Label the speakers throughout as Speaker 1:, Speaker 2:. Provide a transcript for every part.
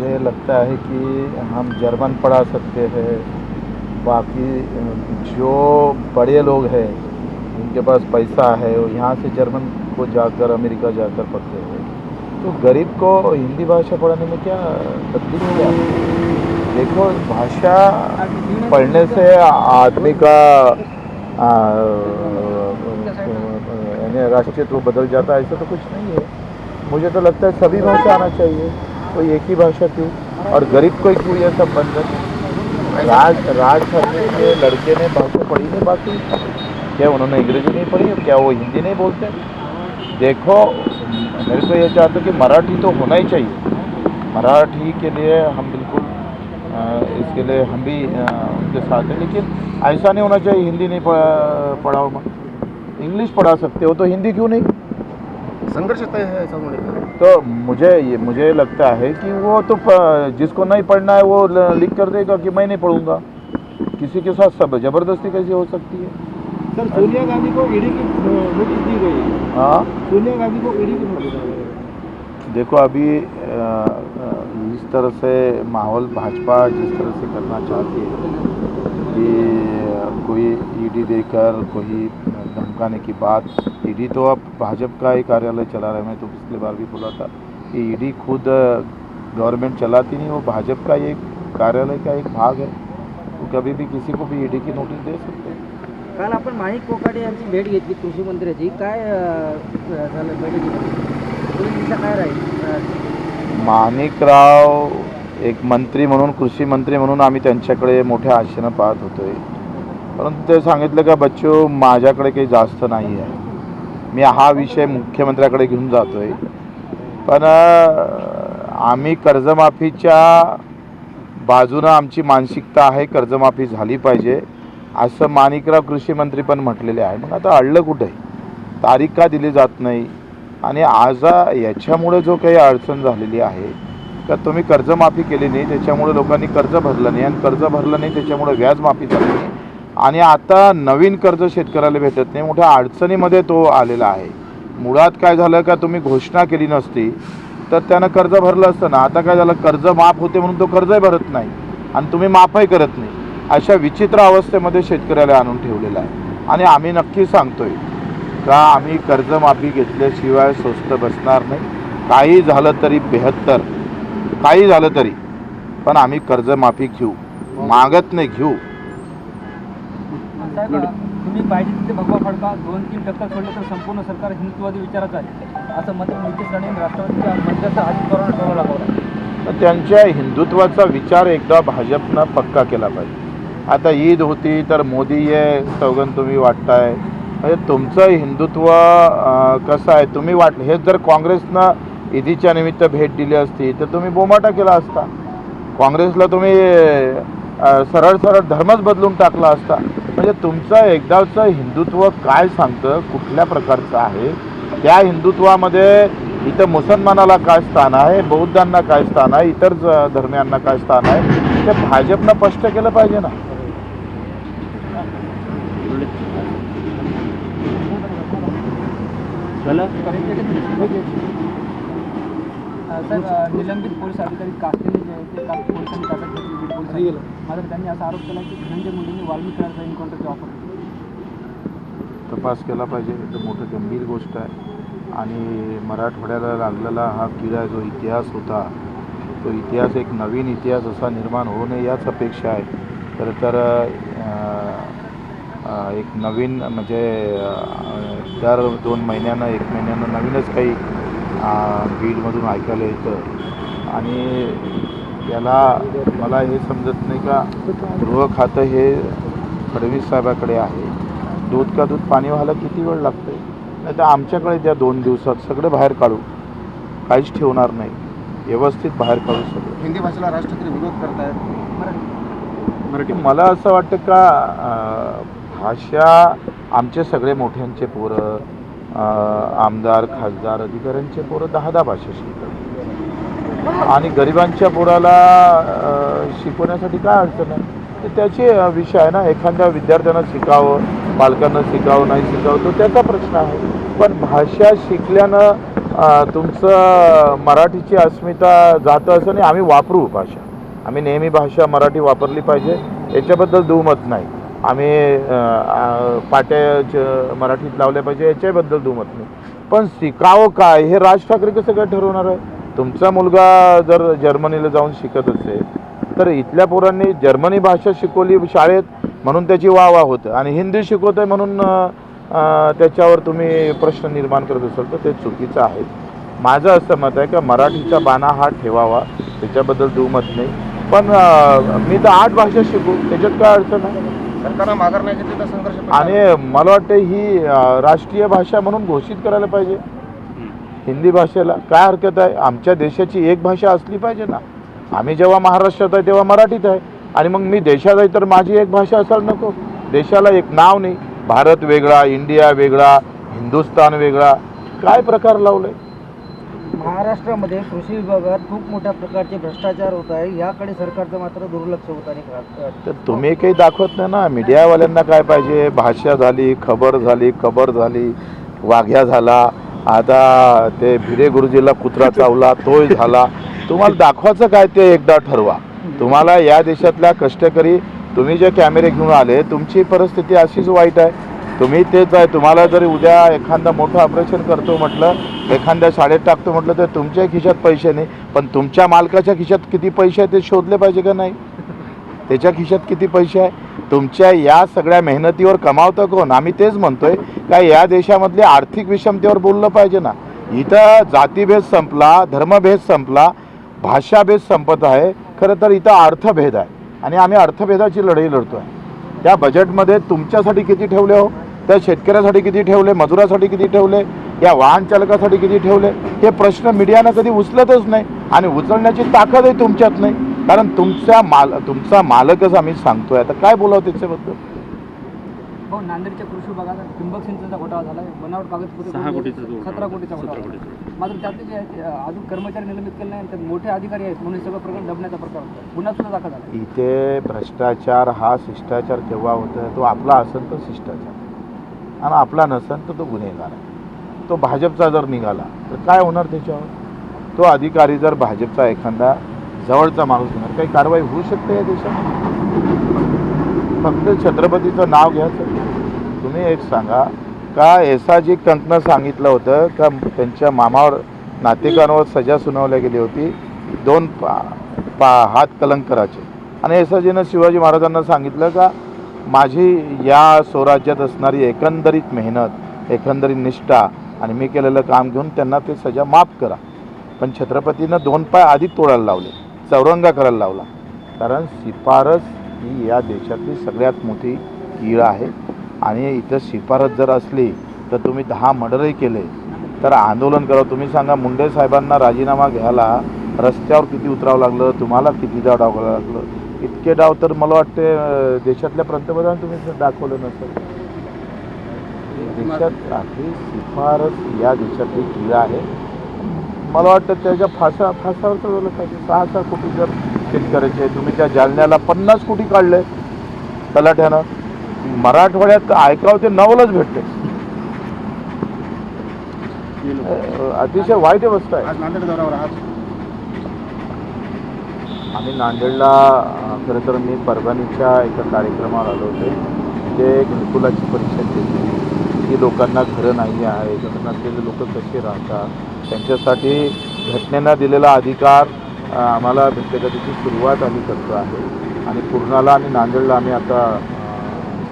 Speaker 1: मुझे लगता है कि हम जर्मन पढ़ा सकते हैं। बाकी, जो बड़े लोग हैं, उनके पास पैसा है, वो यहाँ से जर्मन को जाकर, अमेरिका जाकर पढ़ते हैं। तो गरीब को हिंदी भाषा पढ़ाने में क्या तकलीफ़ क्या? देखो, भाषा पढ़ने से आदमी का यानी राष्ट्रीयत्व बदल जाता है, ऐसा तो कुछ नहीं है। मुझे तो लगता है सभी भाषा आना चाहिए। कोई एक ही भाषा क्यों और गरीब को क्यों ये सब बंधन राज राज करने के लड़के ने भाषा पढ़ी नहीं, बाकी क्या उन्होंने अंग्रेज़ी नहीं पढ़ी क्या वो हिंदी नहीं बोलते? देखो, मेरे को ये चाहते हो कि मराठी तो होना ही चाहिए। मराठी के लिए हम बिल्कुल इसके लिए हम भी उनके साथ हैं, लेकिन ऐसा नहीं होना चाहिए हिंदी नहीं पढ़ा पढ़ाओ इंग्लिश पढ़ा सकते हो तो हिंदी क्यों नहीं?
Speaker 2: संघर्ष तय है ऐसा कहा
Speaker 1: तो मुझे ये मुझे लगता है कि वो तो जिसको नहीं पढ़ना है वो लिख कर देगा कि मैं नहीं पढ़ूँगा। किसी के साथ सब ज़बरदस्ती कैसे हो सकती है?
Speaker 2: सर सोनिया गांधी को ईडी की नोटिस दी गई है।
Speaker 1: हाँ?
Speaker 2: सोनिया गांधी को ईडी की नोटिस
Speaker 1: देखो अभी अ, तरह से माहौल भाजपा जिस तरह से करना चाहती है कि कोई ईडी देकर कोई धमकाने की बात। ईडी तो अब भाजपा का ही कार्यालय चला रहा है। मैं तो पिछले बार भी बोला था कि ईडी खुद गवर्नमेंट चलाती नहीं वो भाजपा का एक कार्यालय का एक भाग है। वो कभी भी किसी को भी ईडी की नोटिस दे सकते हैं।
Speaker 3: काल आपण माणिक कोकाटे यांची भेट घेतली कृषी मंत्र्याची काय झालं दिशा काय राहील?
Speaker 1: माणिकराव एक मंत्री म्हणून कृषी मंत्री म्हणून आम्ही त्यांच्याकडे मोठ्या आशेनं पाहत होतोय. परंतु ते सांगितलं का बच्चो माझ्याकडे काही जास्त नाही आहे. मी हा विषय मुख्यमंत्र्याकडे घेऊन जातोय. पण आम्ही कर्जमाफीच्या बाजूनं आमची मानसिकता आहे कर्जमाफी झाली पाहिजे. असं माणिकराव कृषी मंत्री पण म्हटलेले आहे. मग आता अडलं कुठे? तारीख का दिली जात नाही? आणि आज याच्यामुळे जो काही अडचण झालेली आहे तर तुम्ही कर्जमाफी केली नाही त्याच्यामुळे लोकांनी कर्ज भरलं नाही आणि कर्ज भरलं नाही त्याच्यामुळे व्याज माफी झाली नाही. आणि आता नवीन कर्ज शेतकऱ्याला भेटत नाही. मोठ्या अडचणीमध्ये तो आलेला आहे. मुळात काय झालं का तुम्ही घोषणा केली नसती तर त्यानं कर्ज भरलं असतं ना. आता काय झालं कर्ज माफ होते म्हणून तो कर्जही भरत नाही. आणि तुम्ही माफही करत नाही. अशा विचित्र अवस्थेमध्ये शेतकऱ्याला आणून ठेवलेला आहे. आणि आम्ही नक्की सांगतोय का आम्ही कर्जमाफी घेतल्याशिवाय स्वस्त बसणार नाही. काही झालं तरी बेहत्तर. काही झालं तरी पण आम्ही कर्जमाफी घेऊ. मागत नाही घेऊ.
Speaker 3: साहेब तुम्ही पाहिजे तिथे भगवा फडका दोन तीन टक्कर सोडलं तर संपूर्ण सरकार हिंदुत्ववादी विचाराचं आहे असं मत नितीश राणे राष्ट्रवादीच्या मंत्र्याचा अजित पवारांना ठरवला लागला
Speaker 1: त्यांच्या हिंदुत्वाचा विचार एकदा भाजपनं पक्का केला पाहिजे. आता ईद होती तर मोदी ये सौगन तुम्ही वाटताय. म्हणजे तुमचं हिंदुत्व कसं आहे? तुम्ही वाट हेच जर काँग्रेसनं ईदीच्या निमित्त भेट दिली असती तर तुम्ही बोमाटा केला असता. काँग्रेसला तुम्ही सरळ सरळ धर्मच बदलून टाकला असता. म्हणजे तुमचं एकदाचं हिंदुत्व काय सांगतं? कुठल्या प्रकारचं आहे? त्या हिंदुत्वामध्ये इथं मुसलमानाला काय स्थान आहे? बौद्धांना काय स्थान आहे? इतर धर्मियांना काय स्थान आहे? ते भाजपनं स्पष्ट केलं पाहिजे ना.
Speaker 3: निलंबित पोलीस अधिकारी कास्तेने जे आहे ते काल पोलिसांनी ताब्यात घेतली बीड पोलिसांनी मात्र त्यांनी असा आरोप केला की धनंजय मुंडेंनी वाल्मिकी करारचा एन्काउंटरची ऑफर दिली
Speaker 1: तपास केला पाहिजे. एकदम मोठं गंभीर गोष्ट आहे. आणि मराठवाड्याला लागलेला हा किडा जो इतिहास होता तो इतिहास एक नवीन इतिहास असा निर्माण होऊ नये याच अपेक्षा आहे. खरं तर अं, एक नवीन म्हणजे दर दोन महिन्यानं एक महिन्यानं नवीनच काही बीडमधून ऐकायला येतं. आणि याला मला हे समजत नाही का? गृह खातं हे फडणवीस साहेबाकडे आहे. दूध का दूध पाणी व्हायला किती वेळ लागतंय? नाही तर आमच्याकडे द्या दोन दिवसात सगळं बाहेर काढू. काहीच ठेवणार नाही. व्यवस्थित बाहेर काढू सगळं.
Speaker 2: हिंदी भाषेला राज ठाकरे विरोध करतायत.
Speaker 1: मराठी मला असं वाटतं का भाषा आमचे सगळे मोठ्यांचे पोरं आमदार खासदार अधिकाऱ्यांचे पोरं दहा दहा भाषा शिकतात आणि गरिबांच्या पोराला शिकवण्यासाठी काय अडचण आहे? तर त्याचे विषय आहे ना एखाद्या विद्यार्थ्यांना शिकावं पालकांना शिकावं नाही शिकावं तो त्याचा प्रश्न आहे. पण भाषा शिकल्यानं तुमचं मराठीची अस्मिता जातं असं नाही आम्ही वापरू भाषा. आम्ही नेहमी भाषा मराठी वापरली पाहिजे याच्याबद्दल दुमत नाही. आम्ही अ, पाट्या मराठीत लावल्या पाहिजे याच्याबद्दल दुमत नाही. पण शिकावं काय? हे राज ठाकरे कसं काय ठरवणार आहे. तुमचा मुलगा जर जर्मनीला जाऊन शिकत असेल तर इथल्या पोरांनी जर्मनी भाषा शिकवली शाळेत म्हणून त्याची वाह वाह होतं. आणि हिंदी शिकवत आहे म्हणून त्याच्यावर तुम्ही प्रश्न निर्माण करत असाल तर ते चुकीचं आहे. माझं असं मत आहे का मराठीचा बाणा हा ठेवावा त्याच्याबद्दल दुमत नाही. पण मी तर आठ भाषा शिकू त्याच्यात काय अडचण आहे?
Speaker 2: सरकारनं माघार नाही घेतली तर संघर्ष
Speaker 1: आणि मला वाटतं ही राष्ट्रीय भाषा म्हणून घोषित करायला पाहिजे. हिंदी भाषेला काय हरकत आहे? आमच्या देशाची एक भाषा असली पाहिजे ना. आम्ही जेव्हा महाराष्ट्रात आहे तेव्हा मराठीत आहे. आणि मग मी देशात आहे तर माझी एक भाषा असायला नको. देशाला एक नाव नाही. भारत वेगळा इंडिया वेगळा हिंदुस्तान वेगळा. काय प्रकार लावलाय
Speaker 4: महाराष्ट्रामध्ये कृषी विभागात खूप मोठ्या प्रकारचे भ्रष्टाचार होत आहे. याकडे सरकारचं मात्र दुर्लक्ष होत आहे.
Speaker 1: तर तुम्ही काही दाखवत नाही ना? मीडियावाल्यांना काय पाहिजे? भाषा झाली खबर झाली खबर झाली वाघ्या झाला आता ते भिरे गुरुजीला कुत्रा चावला तोय झाला. तुम्हाला दाखवायचं काय ते एकदा ठरवा. तुम्हाला या देशातल्या कष्टकरी तुम्ही जे कॅमेरे घेऊन आले तुमची परिस्थिती अशीच वाईट आहे. तुम्ही तेच आहे तुम्हाला जरी उद्या एखादा मोठं ऑपरेशन करतो म्हटलं एखाद्या शाळेत टाकतो म्हटलं तर तुमच्या खिशात पैसे नाही. पण तुमच्या मालकाच्या खिशात किती पैसे आहे ते शोधले पाहिजे का नाही? त्याच्या खिशात किती पैसे आहे? तुमच्या या सगळ्या मेहनतीवर कमावतं कोण? आम्ही तेच म्हणतोय. का या देशामधल्या आर्थिक विषमतेवर बोललं पाहिजे ना? इथं जातीभेद संपला धर्मभेद संपला भाषाभेद संपत आहे. खरं तर इथं अर्थभेद आहे. आणि आम्ही अर्थभेदाची लढाई लढतो आहे त्या बजेटमध्ये तुमच्यासाठी किती ठेवले हो? त्या शेतकऱ्यासाठी किती ठेवले? मजुरासाठी किती ठेवले? या वाहन चालकासाठी किती ठेवले? हे प्रश्न मीडियानं कधी उचलतच नाही. आणि उचलण्याची ताकदही तुमच्यात नाही. कारण तुमच्या माल तुमचा मालकच आम्ही सांगतोय. आता काय बोलावं त्याच्याबद्दल?
Speaker 3: भाऊ नांदेडच्या कृषी विभागात ठिंबक सिंचनचा घोटाळा झाला आहे बनावट कागदपत्रे
Speaker 2: सहा कोटीचा जो
Speaker 3: सतरा कोटीचा घोटाळा. झाला. मात्र त्यातले जे आहेत, अजून कर्मचारी निलंबित केले नाही त्यात मोठे अधिकारी आहेत. म्हणून हे सगळं प्रकरण दबण्याचा प्रकार होता गुन्हा सुद्धा दाखल झाला.
Speaker 1: इथे भ्रष्टाचार हा शिष्टाचार केव्हा होतो तो आपला असेल तर शिष्टाचार. आणि आपला नसेल तर तो गुन्हेगार आहे. तो भाजपचा जर निघाला तर काय होणार त्याच्यावर? तो अधिकारी जर भाजपचा एखादा जवळचा माणूस घेणार. काही कारवाई होऊ शकते या देशात? फक्त छत्रपतीचं नाव घ्यायचं. तुम्ही एक सांगा का एसाजी कंकनं सांगितलं होतं का त्यांच्या मामावर नातेकांवर सजा सुनावल्या गेली होती? दोन पा पा हात कलंकराचे आणि एसाजीनं शिवाजी महाराजांना सांगितलं का माझी या स्वराज्यात असणारी एकंदरीत मेहनत एकंदरीत निष्ठा आणि मी केलेलं काम घेऊन त्यांना ते सजा माफ करा. पण छत्रपतीनं दोन पाय आधी तोडायला लावले. चौरंगा करायला लावला. कारण शिफारस ही या देशातली सगळ्यात मोठी कीळ आहे. आणि इथं शिफारस जर असली तर तुम्ही दहा मर्डरही केले. तर आंदोलन करा. तुम्ही सांगा मुंडे साहेबांना राजीनामा घ्यायला रस्त्यावर किती उतरावं लागलं तुम्हाला किती डाव टाकावं लागलं? इतके डाव तर मला वाटते देशातल्या पंतप्रधान तुम्ही दाखवलं नसेल. देशात आपली शिफारस या देशातली कीळ आहे. मला वाटतं त्याच्या फासा फासावर चढवलं पाहिजे सहा सहा कोटी जर शेतकऱ्याचे तुम्ही त्या जालन्याला पन्नास कोटी काढले तलाठ्यानं मराठवाड्यात ऐकावं ते नवलच भेटते अतिशय वाईट अवस्था आहे.
Speaker 2: नांदेड दौऱ्यावर
Speaker 1: आम्ही नांदेडला खरं तर मी परभणीच्या एका कार्यक्रमावर आलो होते. ते घरकुलाची परीक्षा केली की लोकांना घरं नाही आहे घरं नसलेले लोक कसे राहतात? त्यांच्यासाठी घटनेनं दिलेला अधिकार आम्हाला त्याची सुरुवात आम्ही करतो आहे. आणि पूर्णाला आणि नांदेडला आम्ही आता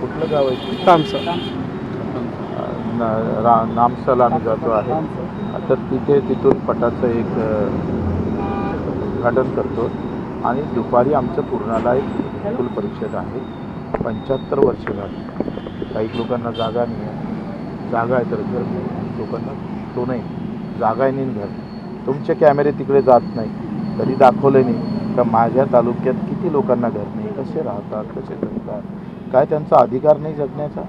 Speaker 1: कुठलं गाव आहे नामसाला आम्ही जातो आहे. तर तिथे तिथून पटाचं एक उद्घाटन करतो. आणि दुपारी आमचं पूर्णाला एक फुल परिषद आहे. पंच्याहत्तर वर्ष झाली. काही लोकांना जागा नाही आहे. जागा आहे तर लोकांना तो नाही. जागा नाही घर तुमचे कॅमेरे तिकडे जात नाही. कधी दाखवले नाही का माझ्या तालुक्यात किती लोकांना घर नाही कसे राहतात कसे जगतात? काय त्यांचा अधिकार नाही जगण्याचा?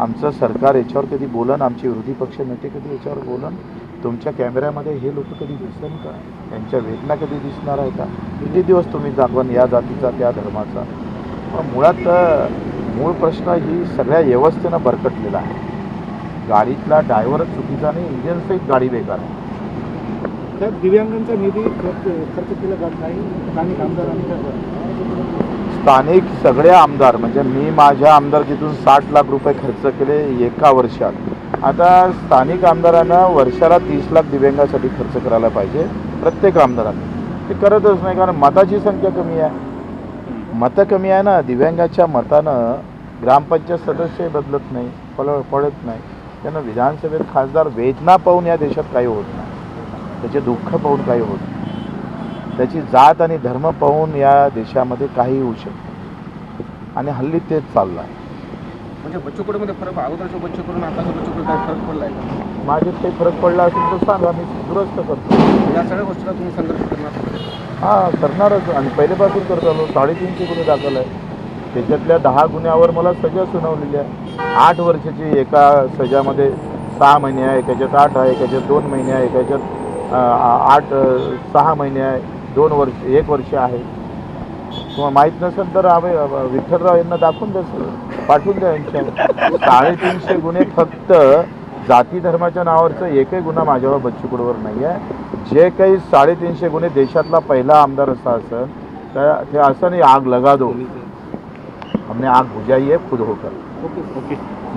Speaker 1: आमचं सरकार याच्यावर कधी बोलन? आमचे विरोधी पक्ष नेते कधी याच्यावर बोलन? तुमच्या कॅमेऱ्यामध्ये हे लोक कधी दिसन का? त्यांच्या वेदना कधी दिसणार आहे का? किती दिवस तुम्ही दाखवान या जातीचा त्या धर्माचा? मुळात मूळ प्रश्न ही सगळ्या व्यवस्थेनं भरकटलेला आहे. गाडीतला ड्रायव्हरच चुकीचा नाही इंजिनसहित गाडी बेकार आहे.
Speaker 2: त्यात दिव्यांगांचा निधी खर्च केला जात नाही स्थानिक आमदारांनी काय
Speaker 1: स्थानिक सगळे आमदार म्हणजे मी माझ्या आमदारकीतून साठ लाख रुपये खर्च केले एका वर्षात. आता स्थानिक आमदारांना वर्षाला तीस लाख दिव्यांगासाठी खर्च करायला पाहिजे प्रत्येक आमदारांनी. ते करतच नाही कारण मताची संख्या कमी आहे. मतं कमी आहे ना दिव्यांगाच्या मतानं ग्रामपंचायत सदस्य बदलत नाही पळ पळत नाही. त्यांना विधानसभेत खासदार वेदना पाहून या देशात काही होत नाही. त्याचे दुःख पाहून काही होत नाही. त्याची जात आणि धर्म पाहून या देशामध्ये काही होऊ शकतं आणि हल्ली तेच चाललं आहे.
Speaker 2: म्हणजे बच्चूकडमध्ये फरक अगोदरच्या बच्चूकडून आताच्या बच्चूकडे काय फरक पडलाय का?
Speaker 1: माझ्यात काही फरक पडला असेल तर सांगा मी दुरुस्त करतो.
Speaker 2: या सगळ्या गोष्टीला तुम्ही संघर्ष करणार
Speaker 1: हां करणारच. आणि पहिलेपासून करत आलो. साडेतीनशे गुन्हे दाखल आहे त्याच्यातल्या दहा गुन्ह्यावर मला सजा सुनावलेली आहे. आठ वर्षाची एका सजामध्ये सहा महिने आहे एकाच्यात आठ आहे एकाच्यात दोन महिने आहे एकाच्यात आठ सहा महिने आहे दोन वर्ष एक वर्ष आहे. किंवा माहीत नसेल तर आम्ही विठ्ठलराव यांना दाखवून द्या सर. पाठवून द्या यांच्या. साडेतीनशे गुन्हे फक्त जाती धर्माच्या नावावरचा एकही गुन्हा माझ्यावर बच्चूकडूवर नाही आहे. जे काही साडेतीनशे गुन्हे देशातला पहिला आमदार असा असं त्या ते असं नाही आग लगा दो. हमने आग बुझाई है खुद होकर.
Speaker 2: OK。OK。